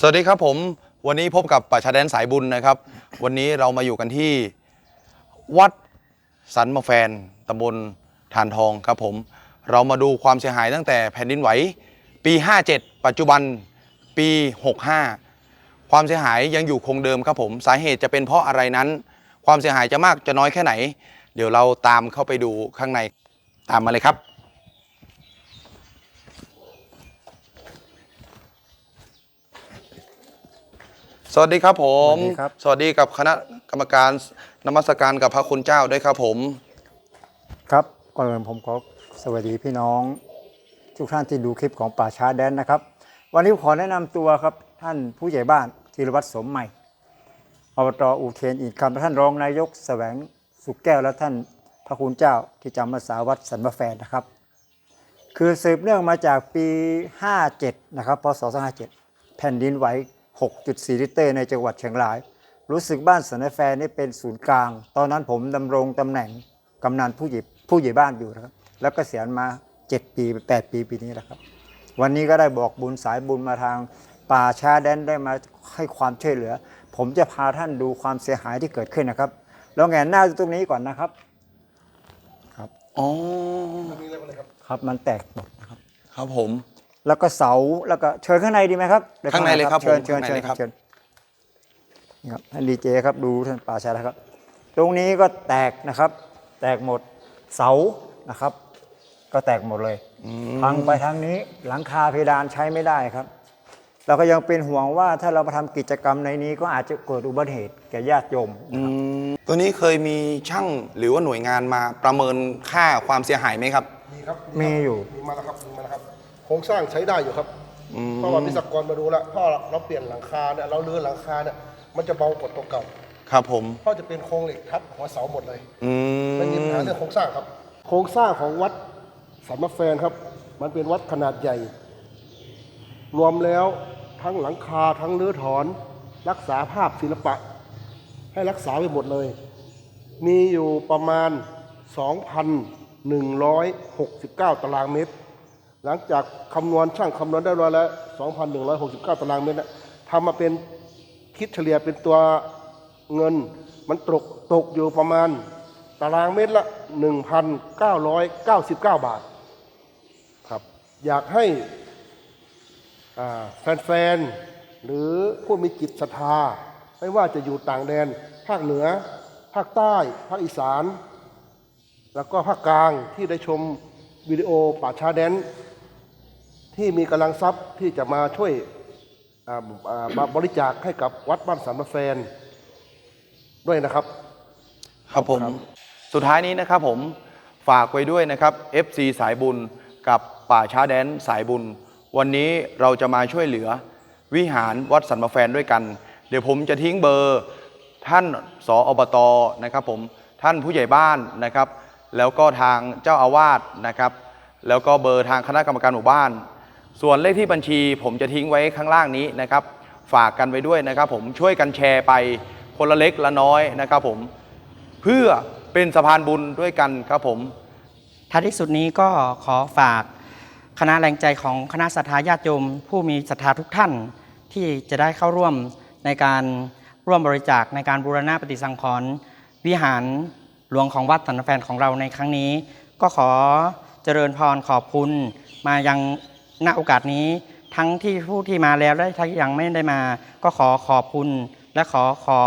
สวัสดีครับผม วันนี้พบกับป่าชาแดนสายบุญนะครับ วันนี้เรามาอยู่กันที่วัดสันมะแฟนตำบลทานทองครับผม เรามาดูความเสียหายตั้งแต่แผ่นดินไหว ปี 57 ปัจจุบันปี 65 ความเสียหายยังอยู่คงเดิมครับผม สาเหตุจะเป็นเพราะอะไรนั้น ความเสียหายจะมากจะน้อยแค่ไหน เดี๋ยวเราตามเข้าไปดูข้างในตามมาเลยครับ สวัสดีครับผม สวัสดีครับ สวัสดีกับคณะกรรมการนมัสการกับพระคุณเจ้าด้วยครับผม ครับก่อนอื่นผมขอสวัสดีพี่น้องทุกท่านที่ดูคลิปของป่าช้าแดนนะครับ วันนี้ผมขอแนะนำตัวครับ ท่านผู้ใหญ่บ้านธีรวัตรสมใหม่อบตอูเทนอีกคำและท่านรองนายกแสวงสุขแก้วและท่านพระคุณเจ้าที่จำพรรษาวัดสันมะแฟนนะครับ คือสืบเนื่องมาจากปี 57 นะครับ พศ 257 แผ่นดินไหว 6.4 ลิตร ในจังหวัดเชียงราย รู้สึกบ้านสันมะแฟนนี่เป็นศูนย์กลาง ตอนนั้นผมดำรงตำแหน่งกำนันผู้ใหญ่ผู้ใหญ่บ้านอยู่นะครับ แล้วก็เสียณมา 7 ปี 8 ปีปีนี้แหละครับ วันนี้ก็ได้บอกบุญสายบุญมาทางป่าชาแดนได้มาให้ความช่วยเหลือ ผมจะพาท่านดูความเสียหายที่เกิดขึ้นนะครับแล้วแงนหน้าดูตรงนี้ก่อนนะครับ ครับอ๋อครับมันแตกหมดนะครับ ครับผม แล้วก็เสาแล้วก็เชิญข้างในดีไหมครับดี๋วข้างในเลยครับเชิญผมเชิญข้างในเชิญเลยครับเชิญนี่ครับท่านดีเจครับดูท่านป่าชาแล้วครับ ตรงนี้ก็แตกนะครับ แตกหมดเสานะครับ ก็แตกหมดเลยพังไปทางนี้หลังคาเพดานใช้ไม่ได้ครับ เราก็ยังเป็นห่วงว่าถ้าเรามาทำกิจกรรมในนี้ก็อาจจะเกิดอุบัติเหตุแก่ญาติโยมอืมตัวนี้เคยมีช่างหรือว่าหน่วยงานมาประเมินค่าความเสียหายไหมครับมีครับมีอยู่มีมาแล้วครับมีมาแล้วครับโค รงสร้างใช้ได้อยู่ครับเพราะว่าพิศกรมาดูแล้วเพราะเราเปลี่ยนหลังคาเนี่ยเราเลื่อนหลังคาเนี่ยมันจะเบากว่าตัวเก่าครับผมเพราะจะเป็นโครงเหล็กทับหัวเสาหมดเลยอืมไม่มีปัญหาเรื่องโครงสร้างครับ โครงสร้างของวัดสัมมาแฟนครับ มันเป็นวัดขนาดใหญ่ รวมแล้วทั้งหลังคาทั้งเนื้อถอน รักษาภาพศิลปะ ให้รักษาไว้หมดเลย มีอยู่ประมาณ 2,169 ตารางเมตร หลังจากคำนวณช่างคำนวณได้ร้อยแล้ว2,169 ตารางเมตรนะทำมาเป็นคิดเฉลี่ยเป็นตัวเงินมันตกตกอยู่ประมาณตารางเมตรละ 1,999 บาทครับอยากให้แฟนๆ หรือผู้มีจิตศรัทธา ไม่ว่าจะอยู่ต่างแดน ภาคเหนือ ภาคใต้ ภาคอีสาน แล้วก็ภาคกลางที่ได้ชมวิดีโอป่าชาแดน ที่มีกำลังทรัพย์ที่จะมาช่วยอ่าอ่ามาบริจาคให้กับวัดบ้านสามแฟนด้วยนะครับ ครับผม สุดท้ายนี้นะครับผมฝากไว้ด้วยนะครับ FC สายบุญกับป่าช้าแดนสายบุญ วันนี้เราจะมาช่วยเหลือ วิหารวัดสันมะแฟนด้วยกัน เดี๋ยวผมจะทิ้งเบอร์ ท่านสออบตนะครับผมท่านผู้ใหญ่บ้านนะครับ แล้วก็ทางเจ้าอาวาสนะครับ แล้วก็เบอร์ทางคณะกรรมการหมู่บ้าน ส่วนเลขที่บัญชีผมจะทิ้งไว้ข้างล่างนี้นะครับ ฝากกันไว้ด้วยนะครับ ผมช่วยกันแชร์ไปคนละเล็กละน้อยนะครับ ผมเพื่อเป็นสะพานบุญด้วยกันครับผมท้ายที่สุดนี้ก็ขอฝากคณะแรงใจของคณะศรัทธาญาติโยม ผู้มีศรัทธาทุกท่านที่จะได้เข้าร่วมในการร่วมบริจาคในการบูรณะปฏิสังขรณ์วิหารหลวงของวัดสันแฟนของเราในครั้งนี้ ก็ขอเจริญพรขอบคุณมายัง ณโอกาสนี้ทั้งที่ผู้ที่มาแล้วและที่ยังไม่ได้มา ก็ขอขอบคุณ และขอขอ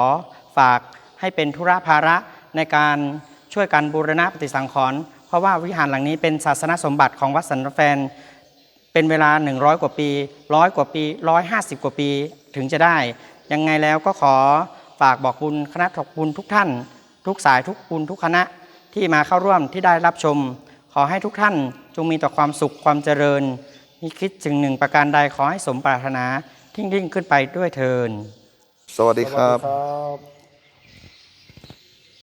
ฝากให้เป็นธุระภาระในการช่วยกันบูรณะปฏิสังขรณ์เพราะว่าวิหารหลังนี้เป็นศาสนสมบัติของวัดสันแฟน เป็นเวลา 100 กว่าปีร้อยกว่าปี 150 กว่าปีถึงจะได้ ยังไงแล้วก็ขอฝากบอกบุญคณะถกบุญทุกท่าน ทุกสายทุกบุญทุกคณะที่มาเข้าร่วมที่ได้รับชม ขอให้ทุกท่านจงมีแต่ความสุขความเจริญ มีคิดจึงหนึ่งประการใดขอให้สมปรารถนา ทิ้งยิ่งขึ้นไปด้วยเทิน สวัสดีครับสวัสดีครับ